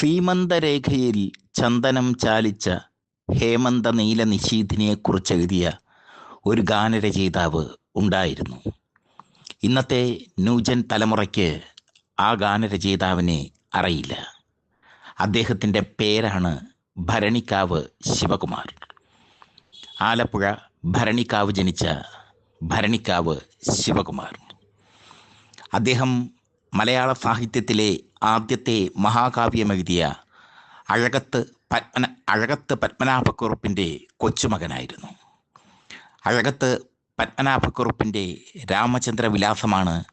സീമന്തരേഖയിൽ ചന്ദനം ചാലിച്ച ഹേമന്ത നീല നിശീഥിനിയെക്കുറിച്ച് എഴുതിയ ഒരു ഗാനരചയിതാവ് ഉണ്ടായിരുന്നു. ഇന്നത്തെ ന്യൂജൻ തലമുറയ്ക്ക് ആ ഗാനരചയിതാവിനെ അറിയില്ല. അദ്ദേഹത്തിന്റെ പേരാണ് ഭരണിക്കാവ് ശിവകുമാർ. ആലപ്പുഴ ഭരണിക്കാവ് ജനിച്ച ഭരണിക്കാവ് ശിവകുമാർ. അദ്ദേഹം മലയാള സാഹിത്യത്തിലെ ആദ്യത്തെ മഹാകാവ്യമെഴുതിയ അഴകത്ത് പത്മന അഴകത്ത് പത്മനാഭക്കുറുപ്പിന്റെ കൊച്ചുമകനായിരുന്നു. അഴകത്ത് പത്മനാഭക്കുറുപ്പിന്റെ രാമചന്ദ്ര വിലാസമാണ്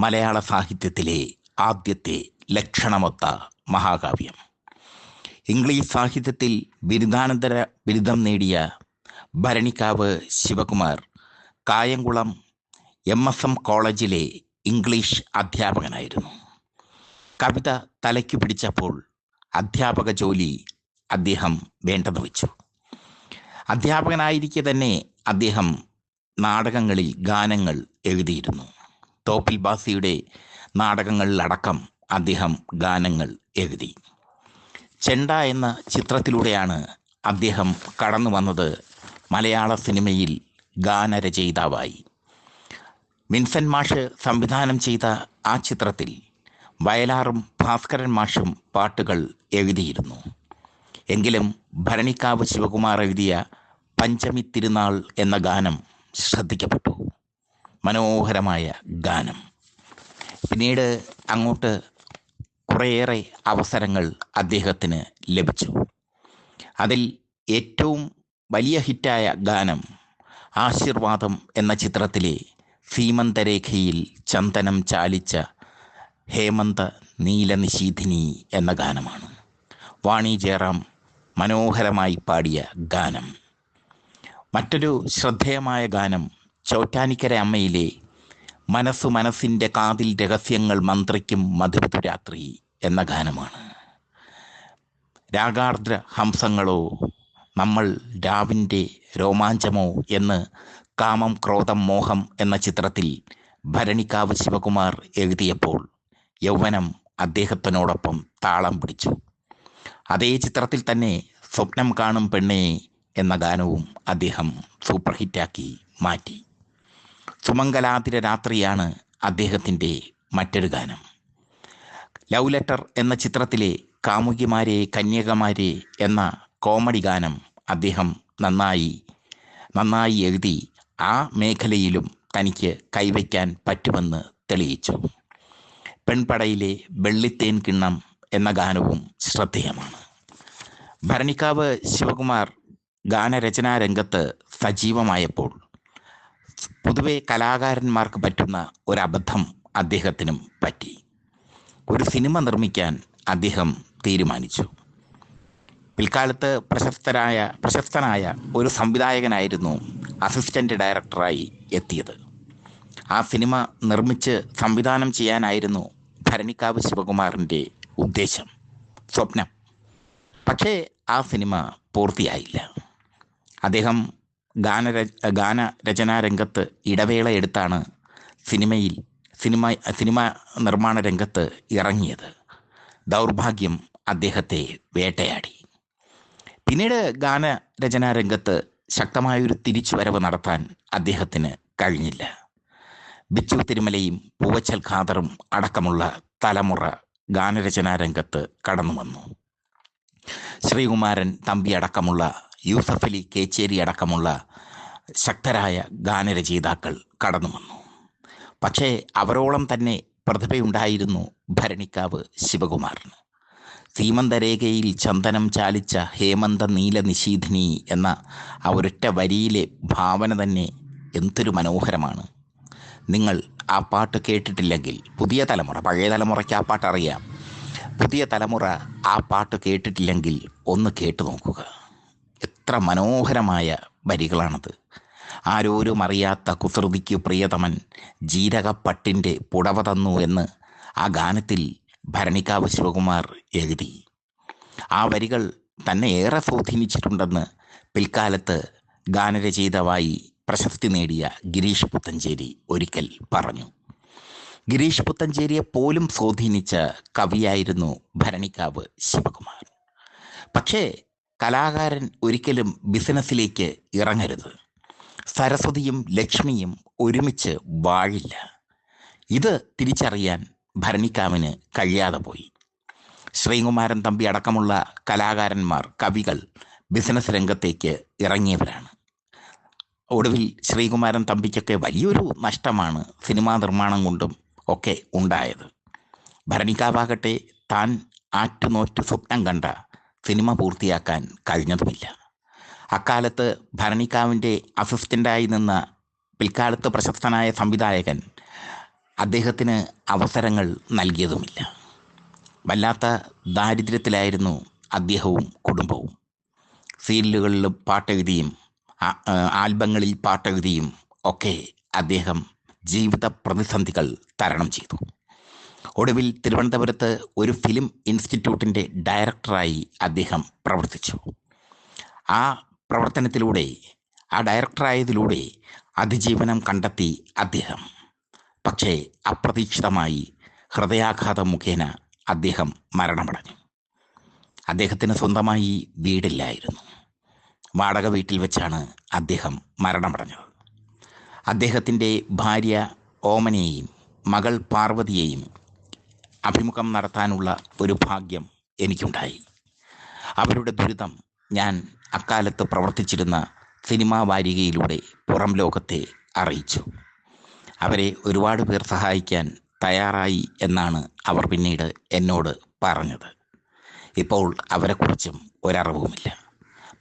മലയാള സാഹിത്യത്തിലെ ആദ്യത്തെ ലക്ഷണമൊത്ത മഹാകാവ്യം. ഇംഗ്ലീഷ് സാഹിത്യത്തിൽ ബിരുദാനന്തര ബിരുദം നേടിയ Bharanikkavu Sivakumar Kayamkulam M S M college English അധ്യാപകനായിരുന്നു. കവിത തലയ്ക്ക് പിടിച്ചപ്പോൾ അധ്യാപക ജോലി അദ്ദേഹം വേണ്ടെന്ന് വെച്ചു. അധ്യാപകനായിരിക്കെ തന്നെ അദ്ദേഹം നാടകങ്ങളിൽ ഗാനങ്ങൾ എഴുതിയിരുന്നു. തോപ്പിൽ ബാസിയുടെ നാടകങ്ങളിലടക്കം അദ്ദേഹം ഗാനങ്ങൾ എഴുതി. ചെണ്ട എന്ന ചിത്രത്തിലൂടെയാണ് അദ്ദേഹം കടന്നു വന്നത് മലയാള സിനിമയിൽ ഗാനരചയിതാവായി. വിൻസെന്റ് മാഷ് സംവിധാനം ചെയ്ത ആ ചിത്രത്തിൽ വയലാറും ഭാസ്കരൻ മാഷും പാട്ടുകൾ എഴുതിയിരുന്നു. എങ്കിലും ഭരണിക്കാവ് ശിവകുമാർ എഴുതിയ പഞ്ചമി തിരുനാൾ എന്ന ഗാനം ശ്രദ്ധിക്കപ്പെട്ടു. മനോഹരമായ ഗാനം. പിന്നീട് അങ്ങോട്ട് കുറേയേറെ അവസരങ്ങൾ അദ്ദേഹത്തിന് ലഭിച്ചു. അതിൽ ഏറ്റവും വലിയ ഹിറ്റായ ഗാനം ആശീർവാദം എന്ന ചിത്രത്തിലെ സീമന്തരേഖയിൽ ചന്ദനം ചാലിച്ച ഹേമന്ത നീലനിശീധിനി എന്ന ഗാനമാണ്. വാണി ജയറാം മനോഹരമായി പാടിയ ഗാനം. മറ്റൊരു ശ്രദ്ധേയമായ ഗാനം ചോറ്റാനിക്കര അമ്മയിലെ മനസ്സു മനസ്സിന്റെ കാതിൽ രഹസ്യങ്ങൾ മന്ത്രിക്കും മധുരരാത്രി എന്ന ഗാനമാണ്. രാഗാർദ്ര ഹംസങ്ങളോ നമ്മൾ രാവിന്റെ രോമാഞ്ചമോ എന്ന് കാമം ക്രോധം മോഹം എന്ന ചിത്രത്തിൽ ഭരണിക്കാവ് ശിവകുമാർ എഴുതിയപ്പോൾ യൗവനം അദ്ദേഹത്തിനോടൊപ്പം താളം പിടിച്ചു. അതേ ചിത്രത്തിൽ തന്നെ സ്വപ്നം കാണും പെണ്ണേ എന്ന ഗാനവും അദ്ദേഹം സൂപ്പർ ഹിറ്റാക്കി മാറ്റി. സുമംഗലാതിര രാത്രിയാണ് അദ്ദേഹത്തിന്റെ മറ്റൊരു ഗാനം. ലവ് ലെറ്റർ എന്ന ചിത്രത്തിലെ കാമുകിമാരെ കന്യകമാരെ എന്ന കോമഡി ഗാനം അദ്ദേഹം നന്നായി നന്നായി എഴുതി ആ മേഖലയിലും തനിക്ക് കൈവയ്ക്കാൻ പറ്റുമെന്ന് തെളിയിച്ചു. പെൺപടയിലെ വെള്ളിത്തേൻ കിണ്ണം എന്ന ഗാനവും ശ്രദ്ധേയമാണ്. ഭരണിക്കാവ് ശിവകുമാർ ഗാനരചനാ രംഗത്ത് സജീവമായപ്പോൾ പൊതുവെ കലാകാരന്മാർക്ക് പറ്റുന്ന ഒരബദ്ധം അദ്ദേഹത്തിനും പറ്റി. ഒരു സിനിമ നിർമ്മിക്കാൻ അദ്ദേഹം തീരുമാനിച്ചു. പിൽക്കാലത്ത് പ്രശസ്തരായ പ്രശസ്തനായ ഒരു സംവിധായകനായിരുന്നു അസിസ്റ്റന്റ് ഡയറക്ടറായി എത്തിയത്. ആ സിനിമ നിർമ്മിച്ച് സംവിധാനം ചെയ്യാനായിരുന്നു ഭരണിക്കാവ് ശിവകുമാറിന്റെ ഉദ്ദേശം. സ്വപ്നം. പക്ഷേ ആ സിനിമ പൂർത്തിയായില്ല. അദ്ദേഹം ഗാന ഗാനരചനാ രംഗത്ത് ഇടവേള എടുത്താണ് സിനിമയിൽ സിനിമ സിനിമ നിർമ്മാണ രംഗത്ത് ഇറങ്ങിയത്. ദൗർഭാഗ്യം അദ്ദേഹത്തെ വേട്ടയാടി. പിന്നീട് ഗാനരചനാ രംഗത്ത് ശക്തമായൊരു തിരിച്ചുവരവ് നടത്താൻ അദ്ദേഹത്തിന് കഴിഞ്ഞില്ല. ബിച്ചു തിരുമലയും പൂവച്ചൽ ഖാദറും അടക്കമുള്ള തലമുറ ഗാനരചനാ രംഗത്ത് കടന്നു വന്നു ശ്രീകുമാരൻ തമ്പി അടക്കമുള്ള യൂസഫ് അലി കേച്ചേരി അടക്കമുള്ള ശക്തരായ ഗാനരചയിതാക്കൾ കടന്നു വന്നു പക്ഷേ അവരോളം തന്നെ പ്രതിഭയുണ്ടായിരുന്നു ഭരണിക്കാവ് ശിവകുമാറിന്. സീമന്തരേഖയിൽ ചന്ദനം ചാലിച്ച ഹേമന്ത നീല നിശീധിനി എന്ന ആ ഒരൊറ്റ വരിയിലെ ഭാവന തന്നെ എന്തൊരു മനോഹരമാണ്. നിങ്ങൾ ആ പാട്ട് കേട്ടിട്ടില്ലെങ്കിൽ പുതിയ തലമുറ പഴയ തലമുറയ്ക്ക് ആ പാട്ട് അറിയാം. പുതിയ തലമുറ ആ പാട്ട് കേട്ടിട്ടില്ലെങ്കിൽ ഒന്ന് കേട്ടു നോക്കുക. എത്ര മനോഹരമായ വരികളാണത്. ആരോരും അറിയാത്ത കുസൃതിക്ക് പ്രിയതമൻ ജീരകപ്പട്ടിന്റെ പുടവ തന്നു എന്ന് ആ ഗാനത്തിൽ ഭരണിക്കാവ് ശിവകുമാർ എഴുതി. ആ വരികൾ തന്നെ ഏറെ സ്വാധീനിച്ചിട്ടുണ്ടെന്ന് പിൽക്കാലത്ത് ഗാനരചയിതാവായി പ്രശസ്തി നേടിയ ഗിരീഷ് പുത്തഞ്ചേരി ഒരിക്കൽ പറഞ്ഞു. ഗിരീഷ് പുത്തഞ്ചേരിയെ പോലും സ്വാധീനിച്ച കവിയായിരുന്നു ഭരണിക്കാവ് ശിവകുമാർ. പക്ഷേ കലാകാരൻ ഒരിക്കലും ബിസിനസ്സിലേക്ക് ഇറങ്ങരുത്. സരസ്വതിയും ലക്ഷ്മിയും ഒരുമിച്ച് വാഴില്ല. ഇത് തിരിച്ചറിയാൻ ഭരണിക്കാവിന് കഴിയാതെ പോയി. ശ്രീകുമാരൻ തമ്പി അടക്കമുള്ള കലാകാരന്മാർ കവികൾ ബിസിനസ് രംഗത്തേക്ക് ഇറങ്ങിയവരാണ്. ഒടുവിൽ ശ്രീകുമാരൻ തമ്പിക്കൊക്കെ വലിയൊരു നഷ്ടമാണ് സിനിമാ നിർമ്മാണം കൊണ്ടും ഒക്കെ ഉണ്ടായത്. ഭരണിക്കാവാകട്ടെ താൻ ആറ്റുനോറ്റ് സ്വപ്നം കണ്ട സിനിമ പൂർത്തിയാക്കാൻ കഴിഞ്ഞതുമില്ല. അക്കാലത്ത് ഭരണിക്കാവിന്റെ അസിസ്റ്റന്റായി നിന്ന പിൽക്കാലത്ത് പ്രശസ്തനായ സംവിധായകൻ അദ്ദേഹത്തിന് അവസരങ്ങൾ നൽകിയതുമില്ല. വല്ലാത്ത ദാരിദ്ര്യത്തിലായിരുന്നു അദ്ദേഹവും കുടുംബവും. സീരിയലുകളിൽ പാട്ടെഴുതിയും ആൽബങ്ങളിൽ പാട്ടെഴുതിയും ഒക്കെ അദ്ദേഹം ജീവിത പ്രതിസന്ധികൾ തരണം ചെയ്തു. ഒടുവിൽ തിരുവനന്തപുരത്ത് ഒരു ഫിലിം ഇൻസ്റ്റിറ്റ്യൂട്ടിന്റെ ഡയറക്ടറായി അദ്ദേഹം പ്രവർത്തിച്ചു. ആ പ്രവർത്തനത്തിലൂടെ ആ ഡയറക്ടറായതിലൂടെ അതിജീവനം കണ്ടെത്തി അദ്ദേഹം. പക്ഷേ അപ്രതീക്ഷിതമായി ഹൃദയാഘാതം മുഖേന അദ്ദേഹം മരണമടഞ്ഞു. അദ്ദേഹത്തിന് സ്വന്തമായി വീടില്ലായിരുന്നു. വാടക വീട്ടിൽ വെച്ചാണ് അദ്ദേഹം മരണമടഞ്ഞത്. അദ്ദേഹത്തിന്റെ ഭാര്യ ഓമനെയും മകൾ പാർവതിയെയും അഭിമുഖം നടത്താനുള്ള ഒരു ഭാഗ്യം എനിക്കുണ്ടായി. അവരുടെ ദുരിതം ഞാൻ അക്കാലത്ത് പ്രവർത്തിച്ചിരുന്ന സിനിമാ വാരികയിലൂടെ പുറം ലോകത്തെ അറിയിച്ചു. അവരെ ഒരുപാട് പേർ സഹായിക്കാൻ തയ്യാറായി എന്നാണ് അവർ പിന്നീട് എന്നോട് പറഞ്ഞത്. ഇപ്പോൾ അവരെക്കുറിച്ചും ഒരറിവുമില്ല.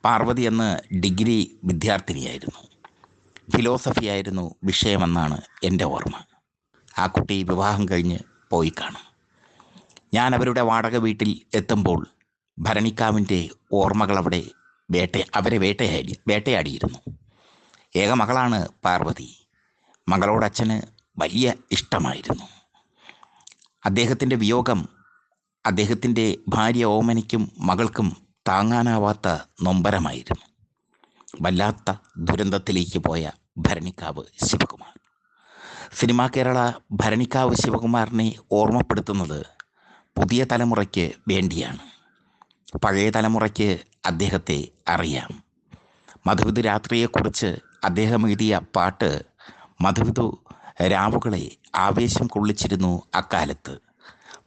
പാർവതി എന്ന് ഡിഗ്രി വിദ്യാർത്ഥിനിയായിരുന്നു. ഫിലോസഫി ആയിരുന്നു വിഷയമെന്നാണ് എന്റെ ഓർമ്മ. ആ കുട്ടി വിവാഹം കഴിഞ്ഞ് പോയി കാണും. ഞാൻ അവരുടെ വാടക വീട്ടിൽ എത്തുമ്പോൾ ഭരണിക്കാവിന്റെ ഓർമ്മകൾ അവിടെ വേട്ട അവരെ വേട്ടയാടി വേട്ടയാടിയിരുന്നു. ഏക മകളാണ് പാർവതി. മകളോട് അച്ഛന് വലിയ ഇഷ്ടമായിരുന്നു. അദ്ദേഹത്തിന്റെ വിയോഗം അദ്ദേഹത്തിന്റെ ഭാര്യ ഓമനയ്ക്കും മകൾക്കും താങ്ങാനാവാത്ത നൊമ്പരമായിരുന്നു. വല്ലാത്ത ദുരന്തത്തിലേക്ക് പോയ ഭരണിക്കാവ് ശിവകുമാർ. സിനിമാ കേരള ഭരണിക്കാവ് ശിവകുമാറിനെ ഓർമ്മപ്പെടുത്തുന്നത് പുതിയ തലമുറയ്ക്ക് വേണ്ടിയാണ്. പഴയ തലമുറയ്ക്ക് അദ്ദേഹത്തെ അറിയാം. മധുവിധ രാത്രിയെക്കുറിച്ച് അദ്ദേഹം എഴുതിയ പാട്ട് മധുവിധു രാവുകളെ ആവേശം കൊള്ളിച്ചിരുന്നു അക്കാലത്ത്.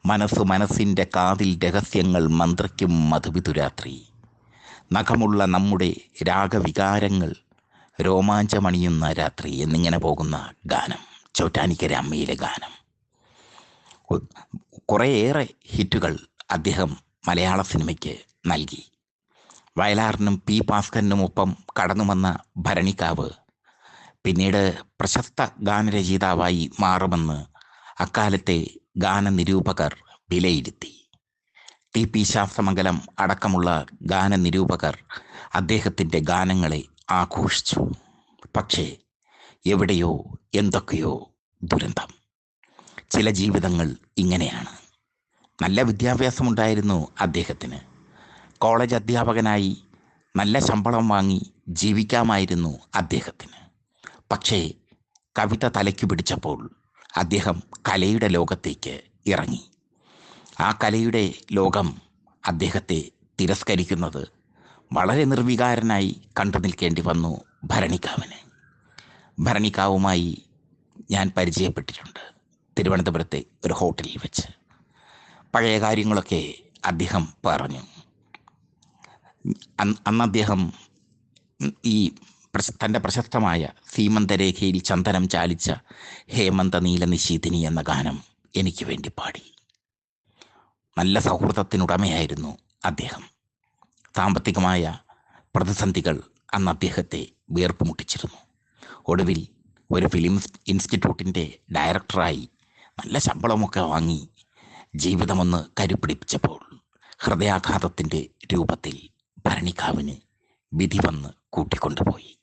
മനസ്സ് മനസ്സിന്റെ കാതിൽ രഹസ്യങ്ങൾ മന്ത്രിക്കും മധുവിതുരാത്രി നഖമുള്ള നമ്മുടെ രാഗവികാരങ്ങൾ രോമാഞ്ചമണിയുന്ന രാത്രി എന്നിങ്ങനെ പോകുന്ന ഗാനം ചോറ്റാനിക്കര അമ്മയിലെ ഗാനം കുറേയേറെ ഹിറ്റുകൾ അദ്ദേഹം മലയാള സിനിമയ്ക്ക് നൽകി. വയലാറിനും പി. ഭാസ്കരനും ഒപ്പം കടന്നു വന്ന ഭരണിക്കാവ് പിന്നീട് പ്രശസ്ത ഗാനരചയിതാവായി മാറുമെന്ന് അക്കാലത്തെ ഗാനനിരൂപകർ വിലയിരുത്തി. ടി പി ശാസ്ത്രമംഗലം അടക്കമുള്ള ഗാനനിരൂപകർ അദ്ദേഹത്തിന്റെ ഗാനങ്ങളെ ആഘോഷിച്ചു. പക്ഷേ എവിടെയോ എന്തൊക്കെയോ ദുരന്തം. ചില ജീവിതങ്ങൾ ഇങ്ങനെയാണ്. നല്ല വിദ്യാഭ്യാസമുണ്ടായിരുന്നു അദ്ദേഹത്തിന്. കോളേജ് അധ്യാപകനായി നല്ല ശമ്പളം വാങ്ങി ജീവിക്കാമായിരുന്നു അദ്ദേഹത്തിന്. പക്ഷേ കവിത തലയ്ക്ക് പിടിച്ചപ്പോൾ അദ്ദേഹം കലയുടെ ലോകത്തേക്ക് ഇറങ്ങി. ആ കലയുടെ ലോകം അദ്ദേഹത്തെ തിരസ്കരിക്കുന്നത് വളരെ നിർവികാരനായി കണ്ടു നിൽക്കേണ്ടി വന്നു ഭരണിക്കാവിന് ഭരണിക്കാവുമായി ഞാൻ പരിചയപ്പെട്ടിട്ടുണ്ട് തിരുവനന്തപുരത്തെ ഒരു ഹോട്ടലിൽ വെച്ച്. പഴയ കാര്യങ്ങളൊക്കെ അദ്ദേഹം പറഞ്ഞു. അന്ന് അദ്ദേഹം ഈ പ്രശ- തന്റെ പ്രശസ്തമായ സീമന്തരേഖയിൽ ചന്ദനം ചാലിച്ച ഹേമന്ത നീല നിശീതിനി എന്ന ഗാനം എനിക്ക് വേണ്ടി പാടി. നല്ല സൗഹൃദത്തിനുടമയായിരുന്നു അദ്ദേഹം. സാമ്പത്തികമായ പ്രതിസന്ധികൾ അന്ന് അദ്ദേഹത്തെ വീർപ്പുമുട്ടിച്ചിരുന്നു ഒടുവിൽ ഒരു ഫിലിം ഇൻസ്റ്റിറ്റ്യൂട്ടിന്റെ ഡയറക്ടറായി നല്ല ശമ്പളമൊക്കെ വാങ്ങി ജീവിതമൊന്ന് കരുപിടിപ്പിച്ചപ്പോൾ ഹൃദയാഘാതത്തിന്റെ രൂപത്തിൽ ഭരണിക്കാവിന് വിധി വന്ന് കൂട്ടിക്കൊണ്ടുപോയി.